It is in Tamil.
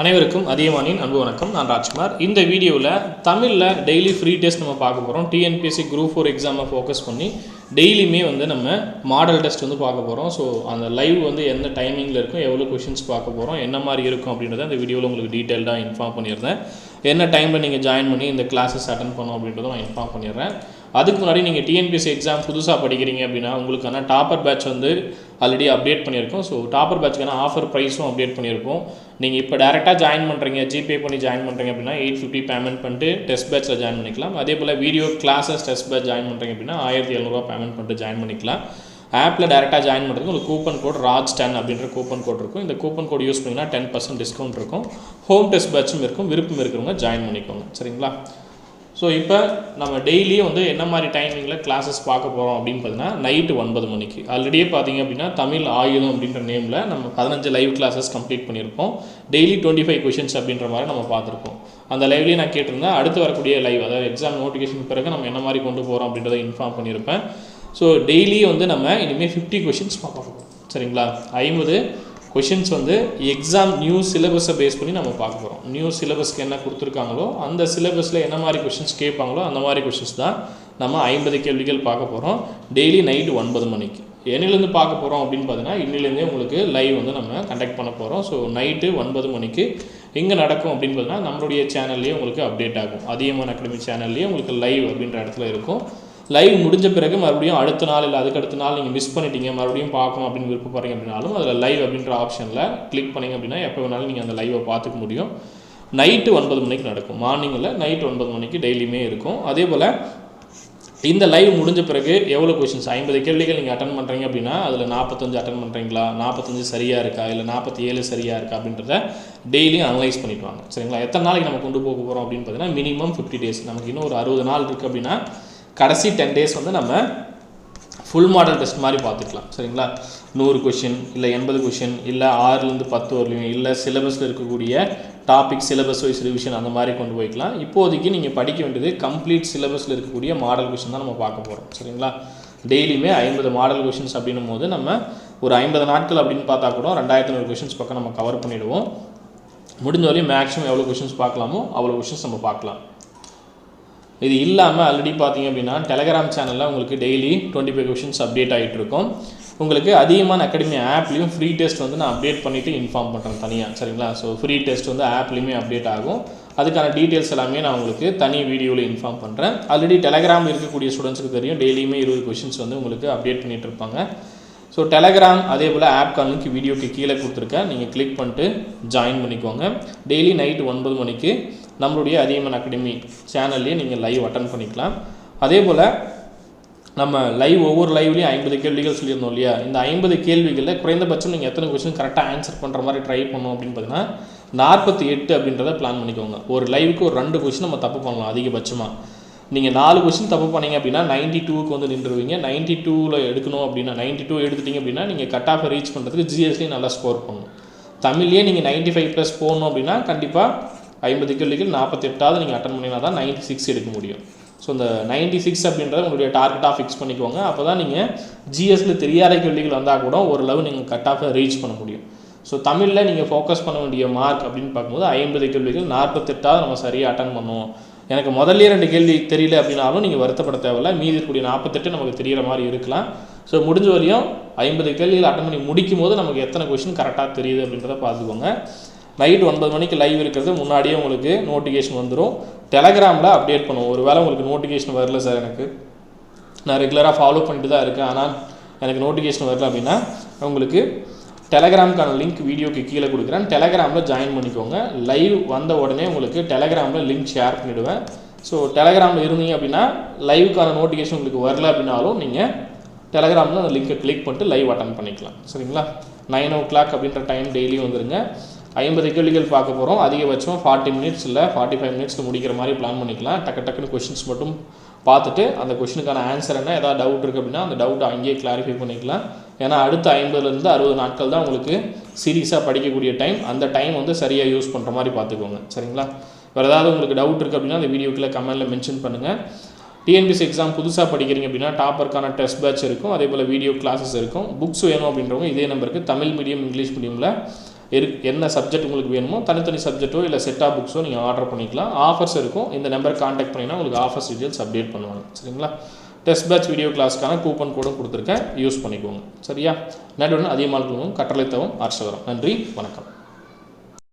அனைவருக்கும் அதிகமானின் அன்பு வணக்கம். நான் ராஜ்குமார். இந்த வீடியோவில் தமிழில் டெய்லி ஃப்ரீ டெஸ்ட் நம்ம பார்க்க போகிறோம் டிஎன்பிஎஸ்சி குரூப் ஃபோர் எக்ஸாமை ஃபோக்கஸ் பண்ணி டெய்லியுமே வந்து நம்ம மாடல் டெஸ்ட் வந்து பார்க்க போகிறோம் ஸோ அந்த லைவ் வந்து எந்த டைமிங்கில் இருக்கும் எவ்வளோ கொஷின்ஸ் பார்க்க போகிறோம் என்ன மாதிரி இருக்கும் அப்படின்றத அந்த வீடியோவில் உங்களுக்கு டீட்டெயில்டாக இன்ஃபார்ம் பண்ணியிருந்தேன் என்ன டைமில் நீங்கள் ஜாயின் பண்ணி இந்த கிளாஸஸ் அட்டன் பண்ணணும் அப்படின்றத நான் இன்ஃபார்ம் பண்ணிடுறேன். அதுக்கு முன்னாடி நீங்கள் டிஎன்பிஎஸ்சி எக்ஸாம் புதுசாக படிக்கிறீங்க அப்படின்னா உங்களுக்கான டாப்பர் பேட்ச் வந்து ஆல்ரெடி அப்டேட் பண்ணியிருக்கோம். ஸோ டாப்பர் பேட்ச்க்கான ஆஃபர் ப்ரைஸும் அப்டேட் பண்ணியிருக்கோம். நீங்கள் இப்போ டேரெக்டாக ஜாயின் பண்ணுறீங்க ஜிபே பண்ணி ஜாயின் பண்ணுறீங்க அப்படின்னா எயிட் ஃபிஃப்டி பேமெண்ட் பண்ணிட்டு டெஸ்ட் பேட்சில் ஜாயின் பண்ணிக்கலாம். அதே போல் video classes test batch join பண்ணுறீங்க அப்படின்னா ஆயிரத்தி எழுநூறுவா பேமெண்ட் பண்ணிட்டு ஜாயின் பண்ணிக்கலாம். ஆப்பில் டேரெக்டாக ஜாயின் பண்ணுறதுக்கு உங்களுக்கு கூப்பன் கோட் ராஜ் டென் அப்படின்ற கூப்பன் கோட் இருக்கும். இந்த கூப்பன் கோட் யூஸ் பண்ணிங்கன்னா டென் பர்சன்ட் டிஸ்கவுண்ட் இருக்கும். ஹோம் டெஸ்ட் பேட்சும் இருக்கும். விருப்பம் இருக்கிறவங்க ஜாயின் பண்ணிக்கோங்க. சரிங்களா? ஸோ இப்போ நம்ம டெய்லியும் வந்து என்ன மாதிரி டைமிங்கில் கிளாஸஸ் பார்க்க போகிறோம் அப்படின்னு பார்த்தீங்கன்னா நைட்டு ஒன்பது மணிக்கு. ஆல்ரெடியே பார்த்தீங்க அப்படின்னா தமிழ் ஆயுதம் அப்படின்ற நேமில் நம்ம பதினஞ்சு லைவ் கிளாஸஸ் கம்ப்ளீட் பண்ணியிருப்போம். டெய்லி டுவெண்ட்டி ஃபைவ் கொஷின்ஸ் அப்படின்ற மாதிரி நம்ம பார்த்துருப்போம். அந்த லைவ்லேயே நான் கேட்டிருந்தேன் அடுத்து வரக்கூடிய லைவ் அதாவது எக்ஸாம் நோட்டிஃபிகேஷன் பிறகு நம்ம என்ன மாதிரி கொண்டு போகிறோம் அப்படின்றத இன்ஃபார்ம் பண்ணியிருப்பேன். ஸோ டெய்லி வந்து நம்ம இனிமேல் ஃபிஃப்டி கொஷின்ஸ் பார்க்க போகிறோம் சரிங்களா? ஐம்பது கொஷின்ஸ் வந்து எக்ஸாம் நியூ சிலபஸை பேஸ் பண்ணி நம்ம பார்க்க போகிறோம் நியூ சிலபஸ்க்கு என்ன கொடுத்துருக்காங்களோ அந்த சிலபஸில் என்ன மாதிரி கொஷின்ஸ் கேட்பாங்களோ அந்த மாதிரி கொஷின்ஸ் தான் நம்ம ஐம்பது கேள்விகள் பார்க்க போகிறோம் டெய்லி நைட்டு ஒன்பது மணிக்கு. என்னிலேருந்து பார்க்க போகிறோம் அப்படின்னு பார்த்தீங்கன்னா இன்னிலேருந்தே உங்களுக்கு லைவ் வந்து நம்ம கண்டக்ட் பண்ண போகிறோம் ஸோ நைட்டு ஒன்பது மணிக்கு எங்கே நடக்கும் அப்படின்னு பார்த்தீங்கன்னா நம்மளுடைய சேனல்லேயே உங்களுக்கு அப்டேட் ஆகும். அதிகமான அகாடமி சேனல்லேயே உங்களுக்கு லைவ் அப்படின்ற இடத்துல இருக்கும். லைவ் முடிஞ்ச பிறகு மறுபடியும் அடுத்த நாள் இல்லை அதுக்கு அடுத்த நாள் நீங்கள் மிஸ் பண்ணிட்டீங்க மறுபடியும் பார்க்கணும் அப்படின்னு விருப்பப்படுறீங்க அப்படின்னாலும் அதில் லைவ் அப்படின்ற ஆப்ஷனில் கிளிக் பண்ணிங்க அப்படின்னா எப்போ வேணாலும் நீங்கள் அந்த லைவை பார்த்துக்க முடியும். நைட்டு ஒன்பது மணிக்கு நடக்கும். மார்னிங்கில் நைட் ஒன்பது மணிக்கு டெய்லியுமே இருக்கும். அதே போல் இந்த லைவ் முடிஞ்ச பிறகு எவ்வளோ கொஷின்ஸ் ஐம்பது கேள்விகள் நீங்கள் அட்டன் பண்ணுறீங்க அப்படின்னா அதில் நாற்பத்தஞ்சு அட்டன் பண்ணுறீங்களா நாற்பத்தஞ்சு சரியாக இருக்கா? இல்லை நாற்பத்தி ஏழு சரியாக இருக்கா? அப்படின்றத டெய்லியும் அனலைஸ் பண்ணிவிடுவாங்க சரிங்களா? எத்தனை நாளைக்கு நம்ம கொண்டு போக போகிறோம் அப்படின்னு பார்த்தீங்கன்னா மினிமம் ஃபிஃப்டி டேஸ் நமக்கு இன்னும் ஒரு அறுபது நாள் இருக்குது அப்படின்னா கடைசி டென் டேஸ் வந்து நம்ம ஃபுல் மாடல் டெஸ்ட் மாதிரி பார்த்துக்கலாம். சரிங்களா? நூறு கொஷின் இல்லை எண்பது கொஷின் இல்லை ஆறுலேருந்து பத்து வரலையும் இல்லை சிலபஸில் இருக்கக்கூடிய டாபிக் சிலபஸ் வைஸ் ரிவிஷன் அந்த மாதிரி கொண்டு போய்க்கலாம். இப்போதைக்கு நீங்கள் படிக்க வேண்டியது கம்ப்ளீட் சிலபஸில் இருக்கக்கூடிய மாடல் கொஷின் தான் நம்ம பார்க்க போகிறோம் சரிங்களா? டெய்லியுமே ஐம்பது மாடல் கொஷின்ஸ் அப்படின்னும் போது நம்ம ஒரு ஐம்பது நாட்கள் அப்படின்னு பார்த்தா கூட ரெண்டாயிரத்தி நூறு கொஷின்ஸ் பக்கம் நம்ம கவர் பண்ணிவிடுவோம் முடிஞ்ச வரையும் மேக்ஸிமம் எவ்வளோ கொஷின்ஸ் பார்க்கலாமோ அவ்வளோ கொஷின்ஸ் நம்ம பார்க்கலாம். இது இல்லாமல் ஆல்ரெடி பார்த்தீங்க அப்படின்னா டெலகிராம் சேனலில் உங்களுக்கு daily twenty five questions update ஆகிட்டு இருக்கும். உங்களுக்கு அதிகமான அகாடமி ஆப்லேயும் ஃப்ரீ டெஸ்ட் வந்து நான் அப்டேட் பண்ணிவிட்டு இன்ஃபார்ம் பண்ணுறேன் தனியாக சரிங்களா? ஸோ ஃப்ரீ டெஸ்ட் வந்து ஆப்லேயுமே அப்டேட் ஆகும். அதுக்கான டீட்டெயில்ஸ் எல்லாமே நான் உங்களுக்கு தனி வீடியோவில் இன்ஃபார்ம் பண்ணுறேன் ஆல்ரெடி டெலகிராம் இருக்கக்கூடிய ஸ்டூடெண்ட்ஸுக்கு தெரியும் டெய்லியுமே இருபது கொஷின்ஸ் வந்து உங்களுக்கு அப்டேட் பண்ணிகிட்டு இருப்பாங்க. ஸோ டெலகிராம் அதே போல் ஆப் கார்னுக்கு வீடியோக்கு கீழே கொடுத்துருக்கேன். நீங்கள் கிளிக் பண்ணிட்டு ஜாயின் பண்ணிக்கோங்க. டெய்லி நைட் ஒன்பது மணிக்கு நம்மளுடைய அதிகமான அகாடமி சேனல்லையே நீங்கள் லைவ் அட்டன் பண்ணிக்கலாம். அதே போல் நம்ம லைவ் ஒவ்வொரு லைவ்லேயும் ஐம்பது கேள்விகள் சொல்லியிருந்தோம் இல்லையா? இந்த ஐம்பது கேள்விகளில் குறைந்தபட்சம் நீங்கள் எத்தனை கொஸ்டின் கரெக்டாக ஆன்சர் பண்ணுற மாதிரி ட்ரை பண்ணணும் அப்படின்னு பார்த்தீங்கன்னா நாற்பத்தி எட்டு அப்படின்றத பிளான் பண்ணிக்கோங்க. ஒரு லைவுக்கு ஒரு ரெண்டு கொஸ்டின் நம்ம தப்பு பண்ணலாம் அதிகபட்சமாக நீங்கள் நாலு கொஸ்டின் தப்பு பண்ணீங்க அப்படின்னா நைன்ட்டி டூக்கு வந்து நின்றுவீங்க நைன்ட்டி டூவில் எடுக்கணும் அப்படின்னா நைன்ட்டி டூ எடுத்துட்டீங்க அப்படின்னா நீங்கள் கட் ஆஃப் ரீச் பண்ணுறதுக்கு ஜிஎஸ்டி நல்லா ஸ்கோர் பண்ணணும். தமிழ்லேயே நீங்கள் நைன்ட்டி ஃபைவ் ப்ளஸ் போகணும் அப்படின்னா கண்டிப்பாக ஐம்பது கேள்விகள் நாற்பத்தெட்டாவது நீங்கள் அட்டன் பண்ணினா தான் நைன்ட்டி சிக்ஸ் எடுக்க முடியும். ஸோ இந்த நைன்ட்டி சிக்ஸ் அப்படின்றத உங்களுடைய டார்கெட்டாக ஃபிக்ஸ் பண்ணிக்கோங்க. அப்போ தான் நீங்கள் ஜிஎஸ்சில் தெரியாத கேள்விகள் வந்தால் கூட ஓரளவு நீங்கள் கட் ஆஃபை ரீச் பண்ண முடியும். ஸோ தமிழில் நீங்கள் ஃபோக்கஸ் பண்ண வேண்டிய மார்க் அப்படின்னு பார்க்கும்போது ஐம்பது கேள்விகள் நாற்பத்தெட்டாவது நம்ம சரியாக அட்டன் பண்ணுவோம். எனக்கு முதல்ல ரெண்டு கேள்வி தெரியல அப்படின்னாலும் நீங்கள் வருத்தப்பட தேவையில்ல. மீதி இருக்கக்கூடிய நாற்பத்தெட்டு நமக்கு தெரிகிற மாதிரி இருக்கலாம். ஸோ முடிஞ்ச வரையும் ஐம்பது கேள்விகள் அட்டன் பண்ணி முடிக்கும் போது நமக்கு எத்தனை கொஷின் கரெக்டாக தெரியுது அப்படின்றத பார்த்துக்கோங்க. நைட் ஒன்பது மணிக்கு லைவ் இருக்கிறது. முன்னாடியே உங்களுக்கு நோட்டிஃபிகேஷன் வந்துடும் டெலகிராமில் அப்டேட் பண்ணுவோம். ஒரு வேளை உங்களுக்கு நோட்டிஃபிகேஷன் வரல சார் எனக்கு. நான் ரெகுலராக ஃபாலோ பண்ணிட்டு தான் இருக்கேன். ஆனால் எனக்கு நோட்டிஃபிகேஷன் வரல அப்படின்னா உங்களுக்கு டெலகிராமுக்கான லிங்க் வீடியோக்கு கீழே கொடுக்குறேன். டெலகிராமில் ஜாயின் பண்ணிக்கோங்க. லைவ் வந்த உடனே உங்களுக்கு டெலகிராமில் லிங்க் ஷேர் பண்ணிவிடுவேன் ஸோ டெலகிராமில் இருந்தீங்க அப்படின்னா லைவுக்கான நோட்டிஃபிகேஷன் உங்களுக்கு வரல அப்படின்னாலும் நீங்கள் டெலகிராமில் அந்த லிங்க்கை கிளிக் பண்ணிட்டு லைவ் அட்டன் பண்ணிக்கலாம். சரிங்களா? நைன் ஓ கிளாக் அப்படின்ற டைம் டெய்லி வந்துருங்க. ஐம்பது கேள்விகள் பார்க்க போகிறோம் அதிகபட்சம் ஃபார்ட்டி மினிட்ஸ் இல்லை ஃபார்ட்டி ஃபைவ் மினிட்ஸில் முடிக்கிற மாதிரி பிளான் பண்ணிக்கலாம். டக்கு டக்குன்னு கொஷின்ஸ் மட்டும் பார்த்துட்டு அந்த கொஷினுக்கான ஆன்சர் என்ன ஏதாவது டவுட் இருக்குது அப்படின்னா அந்த டவுட்டை அங்கேயே கிளாரிஃபை பண்ணிக்கலாம். ஏன்னா அடுத்த ஐம்பதுலேருந்து அறுபது நாட்கள் தான் உங்களுக்கு சீரியஸாக படிக்கக்கூடிய டைம் அந்த டைம் வந்து சரியாக யூஸ் பண்ணுற மாதிரி பார்த்துக்கோங்க. சரிங்களா? வேறு ஏதாவது உங்களுக்கு டவுட் இருக்குது அப்படின்னா அந்த வீடியோக்குள்ளே கமெண்ட்டில் மென்ஷன் பண்ணுங்கள் டிஎன்பிஎஸ்சி எக்ஸாம் புதுசாக படிக்கிறீங்க அப்படின்னா டாப்பருக்கான டெஸ்ட் பேட்ச் இருக்கும். அதே போல் வீடியோ கிளாஸஸ் இருக்கும். புக்ஸ் வேணும் அப்படின்றவங்க இதே நம்பருக்கு தமிழ் மீடியம் இங்கிலீஷ் மீடியமில் இரு என்ன சப்ஜெக்ட் உங்களுக்கு வேணுமோ தனித்தனி சப்ஜெக்ட்டோ இல்லை செட்டாக புக்ஸோ நீங்கள் ஆர்டர் பண்ணிக்கலாம். ஆஃபர்ஸ் இருக்கும். இந்த நம்பர் காண்டாக்ட் பண்ணிங்கன்னா உங்களுக்கு ஆஃபர்ஸ் டீட்டெயில்ஸ் அப்டேட் பண்ணுவாங்க. சரிங்களா? டெஸ்ட் பேட்ச் வீடியோ கிளாஸ்க்கான கூப்பன் கோடும் கொடுத்துருக்கேன். யூஸ் பண்ணிக்கோங்க. சரியா? நடுவுடன் அதிகமாக கட்டளை தவும் அரசவரம் நன்றி. வணக்கம்.